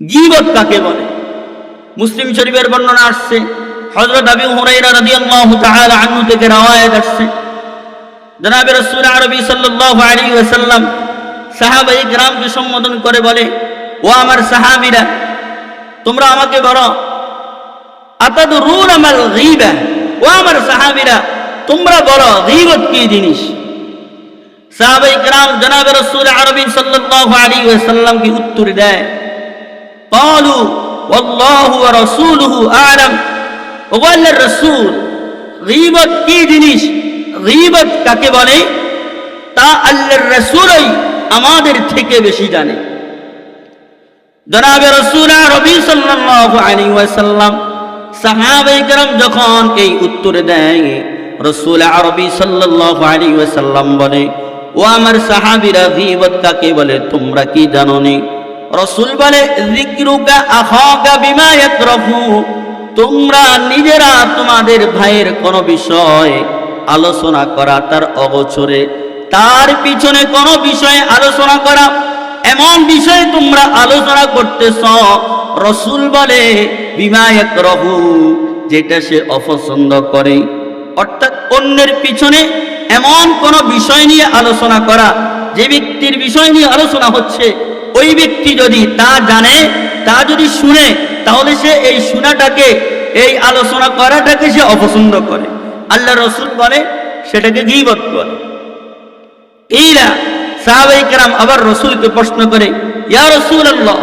গিবত কাকে বলে মুসলিম শরীফের বর্ণনা আসছে হযরত আবু হুরায়রা রাদিয়াল্লাহু তাআলা আনহু থেকে রওয়ায়াত আসছে জনাবে রাসূল আরবি সাল্লাল্লাহু আলাইহি ওয়াসাল্লাম সাহাবায়ে কিরামকে সম্বোধন করে বলে ও আমার সাহাবীরা তোমরা আমাকে বলো আতাদরুন আমাল গীবা ও আমার সাহাবীরা তোমরা বলো গীবত কি জিনিস সাহাবাই کرام জনাব রাসূল আরবি সাল্লাল্লাহু আলাইহি ওয়াসাল্লাম কি উত্তর দেয় قالوا والله ورسوله اعلم وقال الرسول গীবত কি জিনিস গীবত কাকে বলে তা আল্লাহর রাসূলই আমাদের থেকে বেশি জানে জনাবে রাসূল আরবি সাল্লাল্লাহু আলাইহি ওয়াসাল্লাম সাহাবায়ে کرام যখন এই উত্তর দেয় রাসূল আরবি সাল্লাল্লাহু আলাইহি ওয়াসাল্লাম বলে ও আমার সাহাবীরা গীবত কাকে বলে তোমরা কি জানো নি রাসূল বলে তোমরা নিজেরা তোমাদের ভাইয়ের কোনো বিষয় আলোচনা করা, তার অগোচরে, তার পিছনে কোনো বিষয়ে আলোচনা করা, এমন বিষয়ে তোমরা আলোচনা করতেছ। রসুল বলে বিমায়ক রহু যেটা সে অপছন্দ করে। অর্থাৎ অন্যের পিছনে এমন কোন বিষয় নিয়ে আলোচনা করা, যে ব্যক্তির বিষয় নিয়ে আলোচনা হচ্ছে ওই ব্যক্তি যদি তা জানে, তা যদি শুনে, তাহলে সে এই শোনাটাকে, এই আলোচনা করাটাকে সে অপছন্দ করে। আল্লাহ রসুল বলে, সেটাকে গিবত করে এইরা সাহাবাই আবার রসুলকে প্রশ্ন করে, ইয়া রসুল আল্লাহ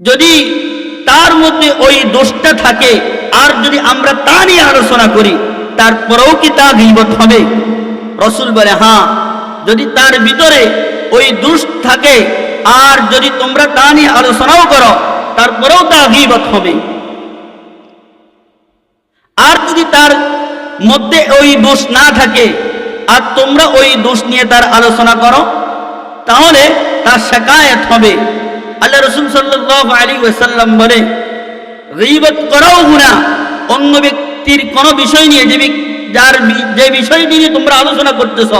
যদি তার মধ্যে ওই দোষটা থাকে, আর যদি আমরা তা নিয়ে আলোচনা করি, তারপরেও কি তা গিবত হবে? রসুল বলে হ্যাঁ যদি তার ভিতরে ওই দোষ থাকে। আর যদি তোমরা তা নিয়ে আলোচনাও করো, তারপরেও তা গিবত হবে। আর যদি তার মধ্যে ওই দোষ না থাকে, আর তোমরা ওই দোষ নিয়ে তার আলোচনা করো, তাহলে তার শেখায়ত হবে। আল্লাহ রসুল সাল্লাহ আলী ওয়াসাল্লাম বলে, গীবত করাও গুণা অন্য ব্যক্তির কোনো বিষয় নিয়ে যে যার যে বিষয়টি নিয়ে তোমরা আলোচনা করতেছ,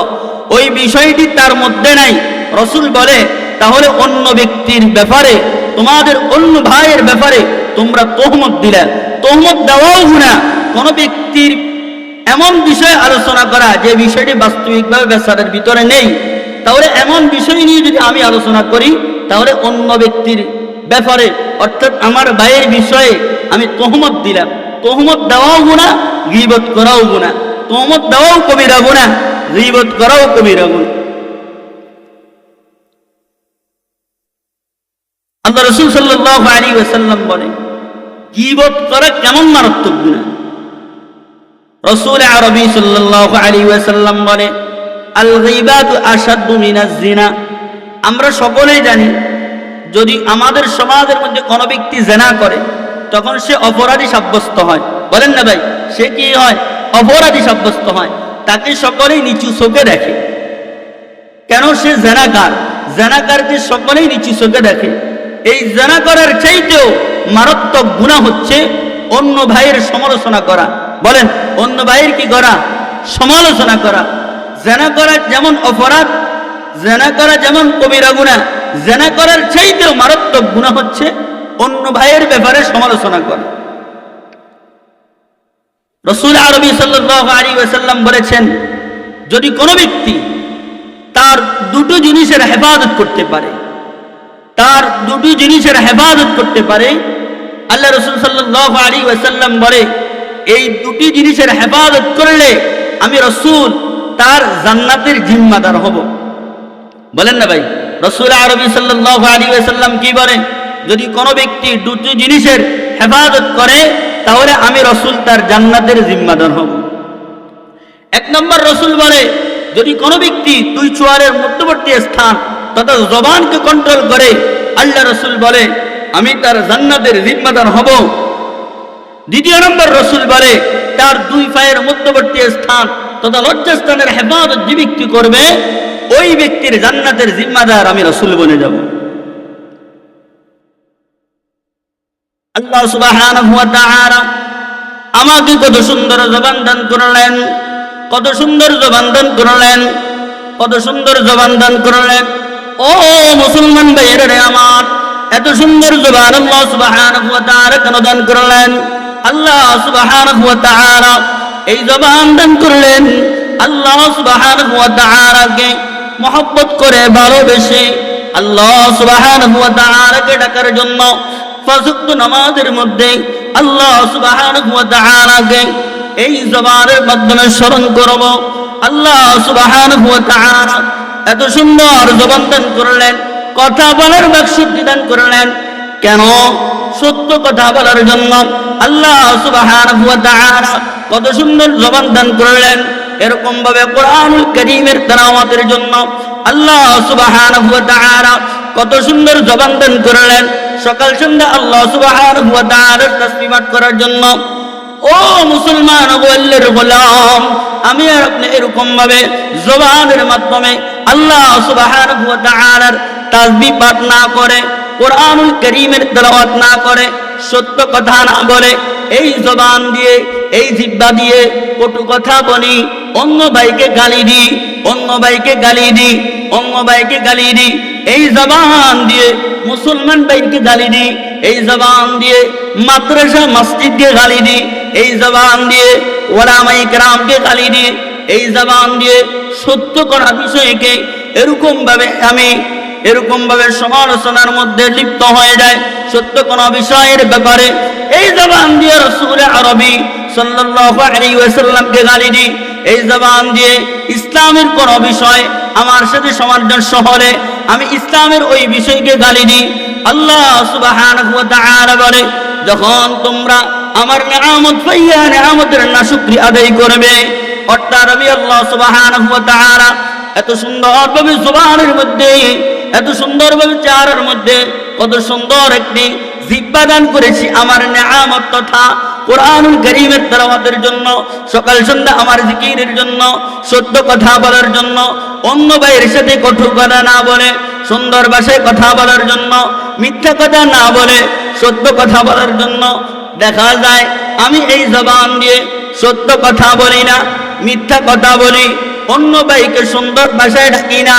ওই বিষয়টি তার মধ্যে নাই। রসুল বলে, তাহলে অন্য ব্যক্তির ব্যাপারে, তোমাদের অন্য ভাইয়ের ব্যাপারে তোমরা তোহমত দিলে। তোহমত দেওয়াও গুণা কোনো ব্যক্তির এমন বিষয় আলোচনা করা যে বিষয়টি বাস্তবিকভাবে বেসারের ভিতরে নেই, তাহলে এমন বিষয় নিয়ে যদি আমি আলোচনা করি, তাহলে অন্য ব্যক্তির ব্যাপারে, অর্থাৎ আমার ভাইয়ের বিষয়ে আমি তোহমত দিলাম। তোহমত দেওয়াও গুণা গিবত করাও গুণা তোহমত দেওয়াও কবিরা গুণা গিবত করাও কবিরা গুণা আল্লাহ রসুল সাল্লাহ আলী ওয়াসাল্লাম বলে গিবত করা কেমন মারাত্মক গুণা? রসুল আরবি সাল্লাল্লাহু আলাইহি ওয়াসাল্লাম বলে আল গীবাতু আশাদ্দু মিনাজ জিনা। আমরা সকলেই জানি, যদি আমাদের সমাজের মধ্যে কোনো ব্যক্তি জেনা করে, তখন সে অপরাধী সাব্যস্ত হয়। বলেন না ভাই, সে কি হয়? অপরাধী সাব্যস্ত হয়। তাকে সকলেই নিচু চোখে দেখে। কেন সে জেনাকার? জেনাকারকে সকলেই নিচু চোখে দেখে। এই জেনা করার চাইতেও মারাত্মক গুণা হচ্ছে অন্য ভাইয়ের সমালোচনা করা। বলেন, অন্য ভাইয়ের কি করা? সমালোচনা করা। জেনা করা যেমন অপরাধ, জেনা করা যেমন কবিরা গুণা জেনা করার চাইতেও মারাত্মক গুণা হচ্ছে অন্য ভাইয়ের ব্যাপারে সমালোচনা করা। রসুল আরবি ওয়াসাল্লাম বলেছেন, যদি কোনো ব্যক্তি তার দুটো জিনিসের হেফাজত করতে পারে তার দুটো জিনিসের হেফাজত করতে পারে। আল্লাহ রসুল সাল্লাহ আলী ওয়াসাল্লাম বলে, এই দুটি জিনিসের হেফাজত করলে আমি রসুল তার জান্নাতের জিম্মাদার হব। বলেন না ভাই, রসুল আরবি সাল্লাহ আলী ওয়াসাল্লাম কি বলেন? যদি কোনো ব্যক্তি দুটি জিনিসের হেফাজত করে, তাহলে আমি রসুল তার জান্নাতের জিম্মাদার হব। এক নম্বর রসুল বলে, যদি কোনো ব্যক্তি দুই চুয়ারের মধ্যবর্তী স্থান তথা জবানকে কন্ট্রোল করে, আল্লাহ রসুল বলে, আমি তার জান্নাতের জিম্মাদার হব। দ্বিতীয় নম্বর রসুল বলে, তার দুই পায়ের মধ্যবর্তী স্থান তথা লজ্জাস্থানের হেফাজত যে ব্যক্তি করবে, ওই ব্যক্তির জান্নাতের জিম্মাদার আমি রসুল বনে যাব। আল্লাহ তাআলা আমাকে কত সুন্দর জবান দান করলেন, কত সুন্দর জবান দান করলেন, কত সুন্দর জবান দান করলেন। ও মুসলমান ভাইয়েরা আমার, এত সুন্দর জবান আল্লাহ সুবহানাহু ওয়া তাআলা কেন দান করলেন? আল্লাহ সুবহানাহু ওয়া তাআলা এই জবান দান করলেন। আল্লাহ সুবহানাহু ওয়া তাআলাকে মহব্বত করে, ভালোবেসে আল্লাহ সুবহানাহু ওয়া তাআলাকে ডাকার জন্য ফাজুক্ত নামাজের মধ্যে আল্লাহ সুবহানাহু ওয়া তাআলাকে এই জবানের মাধ্যমে স্মরণ করব। আল্লাহ সুবহানাহু ওয়া তাআলা এত সুন্দর জবান দান করলেন, কথা বলার বাকশক্তি দান করলেন। কেন? সত্য কথা বলার জন্য আল্লাহ তাআলা কত সুন্দর জবান দান করলেন। এরকম ভাবে কোরআনুল করিমের তেলাওয়াতের জন্য আল্লাহ তাআলা কত সুন্দর জবান দান করলেন। সকাল সন্ধ্যা আল্লাহ তাআলার তাসবিহাত করার জন্য, ও মুসলমান বললের গোলাম, আমি আর আপনি এরকম ভাবে জবানের মাধ্যমে আল্লাহ সুবহানাহু ওয়া তাআলার তাসবিহ পাঠ না করে, কোরআনুল করিমের তেলাওয়াত না করে, সত্য কথা না বলে, এই জবান দিয়ে, এই জিব্বা দিয়ে কটু কথা বলি, অন্য ভাইকে গালি দিই অন্য ভাইকে গালি দিই অন্য ভাইকে গালি দিই এই জবান দিয়ে মুসলমান ভাইকে গালি দি, এই জবান দিয়ে মাদ্রাসা মসজিদকে গালি দি, এই জবান দিয়ে ওলামাই কেরামকে গালি দি, এই জবান দিয়ে সত্য করা বিষয়কে এরকম ভাবে আমি, এরকম ভাবে সমালোচনার মধ্যে লিপ্ত হয়ে যায় সত্য কোন বিষয়ের ব্যাপারে। এই জবান দিয়ে রসুল আরবি ওয়াসাল্লামকে গালি দিই। এই জবান দিয়ে ইসলামের কোন বিষয় আমার সাথে সমার্জন শহরে আমি ইসলামের ওই বিষয়কে গালি দিই। আল্লাহ বলে, যখন তোমরা আমার নিয়ামত পাইয়া নিয়ামতের না শুকরি আদায় করবে অর্থাৎ আমি আল্লাহ তাআলা এত সুন্দরভাবে জবানের মধ্যে, এত সুন্দরভাবে চেহারার মধ্যে, কত সুন্দর একটি জিব্বা করেছি আমার নেয়ামত তথা কোরআনুল করিমের তেলাওয়াতের জন্য, সকাল সন্ধ্যা আমার জিকিরের জন্য, সত্য কথা বলার জন্য, অন্য ভাইয়ের সাথে কঠোর কথা না বলে, সুন্দর ভাষায় কথা বলার জন্য, মিথ্যা কথা না বলে, সত্য কথা বলার জন্য দেখা যায় আমি এই জবান দিয়ে সত্য কথা বলি না। মিথ্যা কথা বলি, অন্য ভাইকে সুন্দর ভাষায় ডাকি না,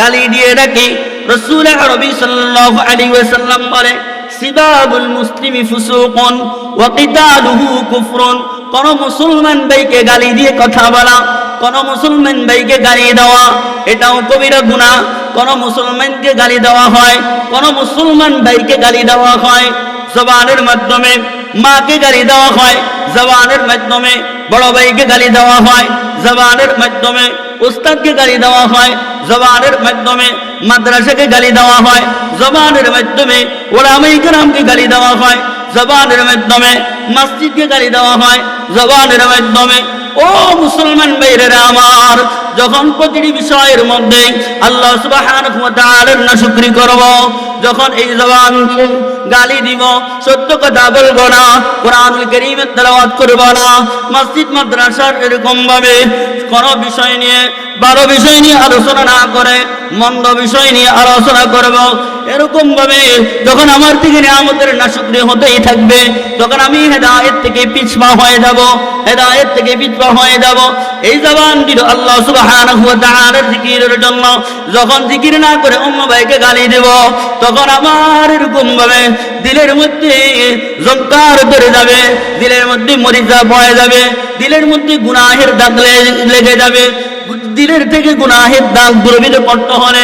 গালি দিয়ে ডাকি। রসুল আরবি সাল্লাল্লাহু আলাইহি ওয়াসাল্লাম বলে, সিবাবুল মুসলিমি ফুসুকুন ওয়া কিতালুহু কুফরুন। কোন মুসলমান ভাইকে গালি দিয়ে কথা বলা, কোন মুসলমান ভাইকে গালি দেওয়া, এটাও কবিরা গুনাহ। কোন মুসলমানকে গালি দেওয়া হয়, কোন মুসলমান ভাইকে গালি দেওয়া হয়। জবানের মাধ্যমে মাকে গালি দেওয়া হয়, জবানের মাধ্যমে, বড় ভাইকে গালি দেওয়া হয়, জবানের মাধ্যমে, উস্তাদকে গালি দেওয়া হয়, জবানের মাধ্যমে, মাদ্রাসাকে গালি দেওয়া হয়, জবানের মাধ্যমে, ওলামাই গ্রামকে গালি দেওয়া হয়, জবানের মাধ্যমে, মসজিদকে গালি দেওয়া হয়, জবানের মাধ্যমে, ও মুসলমান ভাইরেরা আমার, যখন প্রতিটি বিষয়ের মধ্যে আল্লাহ ওয়া তাআলার নাশুকরি করব যখন এই জবান গালি দিব, সত্য কথা বলব না কোরআন কারীমের তেলাওয়াত করব না, মসজিদ, মাদ্রাসার এরকম ভাবে কোন বিষয় নিয়ে ভালো বিষয় নিয়ে আলোচনা না করে, মন্দ বিষয় নিয়ে আলোচনা করব। এরকম ভাবে যখন আমার দিকে নিয়ামতের নাশুকরি হতেই থাকবে, তখন আমি হেদায়েত থেকে পিছপা হয়ে যাব, হেদায়েত থেকে পিছপা হয়ে যাব। এই জবান দিল আল্লাহ তাআলার জিকিরের জন্য। যখন জিকির না করে অন্য ভাইকে গালি দেব, তখন আমার এরকম ভাবে দিলের মধ্যে জঙ্কার ধরে যাবে, দিলের মধ্যে মরিচা বয়ে যাবে, দিলের মধ্যে গুনাহের দাগ লেগে যাবে। দিলের থেকে গুনাহের দাগ দূরবিত করতে হলে,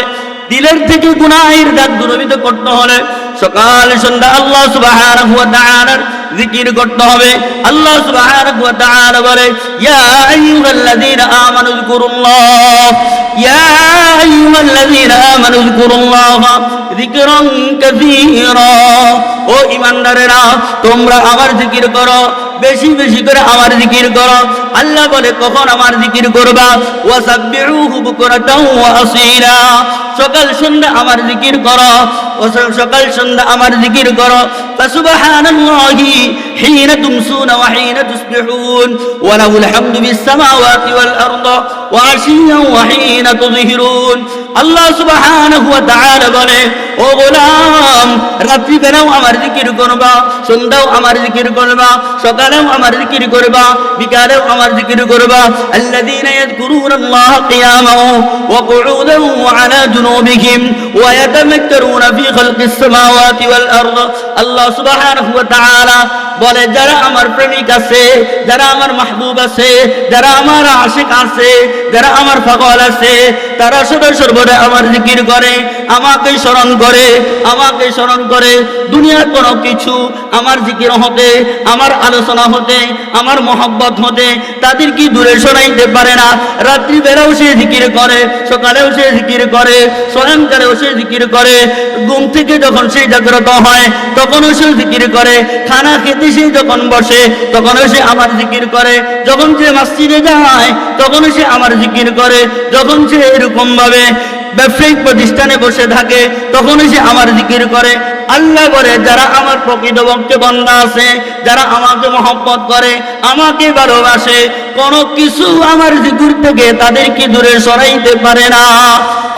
দিলের থেকে গুনাহের দাগ দূরবিত করতে হলে সকাল সন্ধ্যা আল্লাহ সুবহানাহু ওয়া তাআলার জিকির করতে হবে। আল্লাহ সুবহানাহু ওয়া তাআলা বলে, ইয়া আইয়ুহাল্লাযীনা আমানু যকুরুল্লাহ, ইয়া আইয়ুহাল্লাযীনা আমানু যকুরুল্লাহ, যিকরান কাসীরা। ও ঈমানদারেরা, তোমরা আমার জিকির করো। বেশি বেশি করে আমার জিকির করো। আল্লাহ বলে, কখন আমার জিকির করবা? ওয়াসাব্বিহুহু বুকরাতাও ওয়া আসীলা সকাল, সন্ধ্যা আমার জিকির করো। ও সকাল, সন্ধ্যা আমার জিকির করো। ফাসুবহানাল্লাহি হিনা তুমসুনা ওয়া হিনা তুসবিহুন। ওয়া লাহুল হামদু বিস সামাওয়াতি ওয়াল আরদ ওয়া আশিয়ান ওয়া হিনা তুযহিরুন। আল্লাহ সুবহানাহু ওয়া তাআলা বলে, ও গোলাম রাত্রি বেলাও আমার জিকির করবা সন্ধ্যাও আমার জিকির করবা সকালেও আমার জিকির করবা বিকালেও আমার জিকির করবা الذين يذكرون الله قياما وقعودا وعلى جنوبهم ويتمكرون في خلق السماوات والأرض الله سبحانه وتعالى বলে যারা আমার প্রেমিক আছে যারা আমার মাহবুব আছে যারা আমার আশিক আছে যারা আমার পাগল আছে তারা সদা সর্বদা আমার জিকির করে আমাকে স্মরণ করে আমাকে স্মরণ করে। দুনিয়ার কোনো কিছু, আমার জিকির হতে, আমার আলোচনা হতে, আমার মহব্বত হতে, তাদের কি দূরে সরাইতে পারে না? রাত্রি বেলাও সে জিকির করে, সকালেও সে জিকির করে স্বয়ংকারেও সে জিকির করে। ঘুম থেকে যখন সে জাগ্রত হয়, তখনও সে জিকির করে। খানা খেতে সে যখন বসে, তখনও সে আমার জিকির করে। যখন সে মসজিদে যায়, তখনও সে আমার জিকির করে। যখন সে এরকম ভাবে ব্যবসায়িক প্রতিষ্ঠানে বসে থাকে তখনই সে আমার জিকির করে। আল্লাহ করে যারা আমার প্রকৃত ভক্ত বন্ধা আছে যারা আমাকে মহব্বত করে, আমাকে ভালোবাসে, কোনো কিছু আমার জিকির থেকে তাদেরকে দূরে সরাইতে পারে না।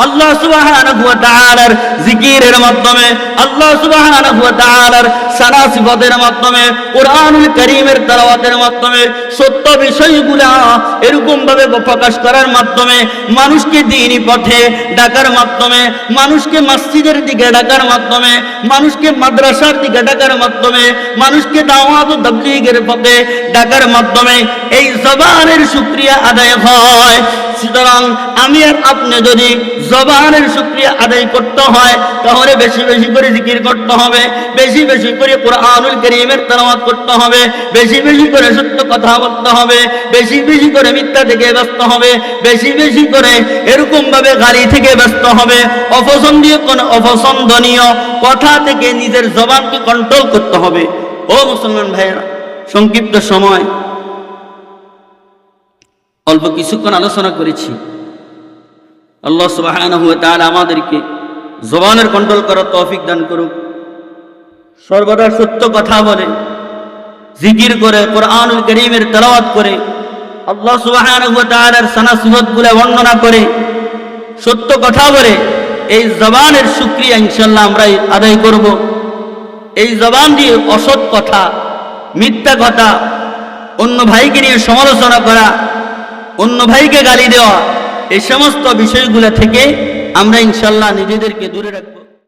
আল্লাহ সুবহানাহু ওয়া তাআলার জিকিরের মাধ্যমে, আল্লাহ সুবহানাহু ওয়া তাআলার সানা সিফাতের মাধ্যমে, কোরআনুল কারীমের তেলাওয়াতের মাধ্যমে, সত্য বিষয়গুলা এরকম ভাবে প্রকাশ করার মাধ্যমে, মানুষকে দ্বীনি পথে ডাকার মাধ্যমে, মানুষকে মসজিদের দিকে ডাকার মাধ্যমে, মানুষকে মাদ্রাসার দিকে ডাকার মাধ্যমে, মানুষকে দাওয়াত ও তাবলীগের পথে ডাকার মাধ্যমে এই জবানের শুকরিয়া আদায় হয়। সুতরাং আমি আর আপনি যদি জবানের শুক্রিয়া আদায় করতে হয়, তাহলে বেশি বেশি করে জিকির করতে হবে, বেশি বেশি করে কোরআনুল করিমের তেলাওয়াত করতে হবে, বেশি বেশি করে সত্য কথা বলতে হবে, বেশি বেশি করে মিথ্যা থেকে ব্যস্ত হবে, বেশি বেশি করে এরকম ভাবে গাড়ি থেকে ব্যস্ত হবে, অপছন্দীয় কোন অপছন্দনীয় কথা থেকে নিজের জবানকে কন্ট্রোল করতে হবে। ও মুসলমান ভাইয়েরা, সংক্ষিপ্ত সময়। অল্প কিছুক্ষণ আলোচনা করেছি। আল্লাহ তাআলা আমাদেরকে জবানের কন্ট্রোল করার তৌফিক দান করুক। সর্বদা সত্য কথা বলে, জিকির করে, কোরআনুল করিমের তেলাওয়াত করে, আল্লাহ তাআলার সানা সিফাতগুলো বর্ণনা করে, সত্য কথা বলে, এই জবানের শুকরিয়া ইনশাল্লাহ আমরা আদায় করব। এই জবান দিয়ে অসৎ কথা, মিথ্যা কথা, অন্য ভাইকে নিয়ে সমালোচনা করা, অন্য ভাইকে গালি দেওয়া, এই সমস্ত বিষয়গুলো থেকে আমরা ইনশাল্লাহ নিজেদেরকে দূরে রাখব।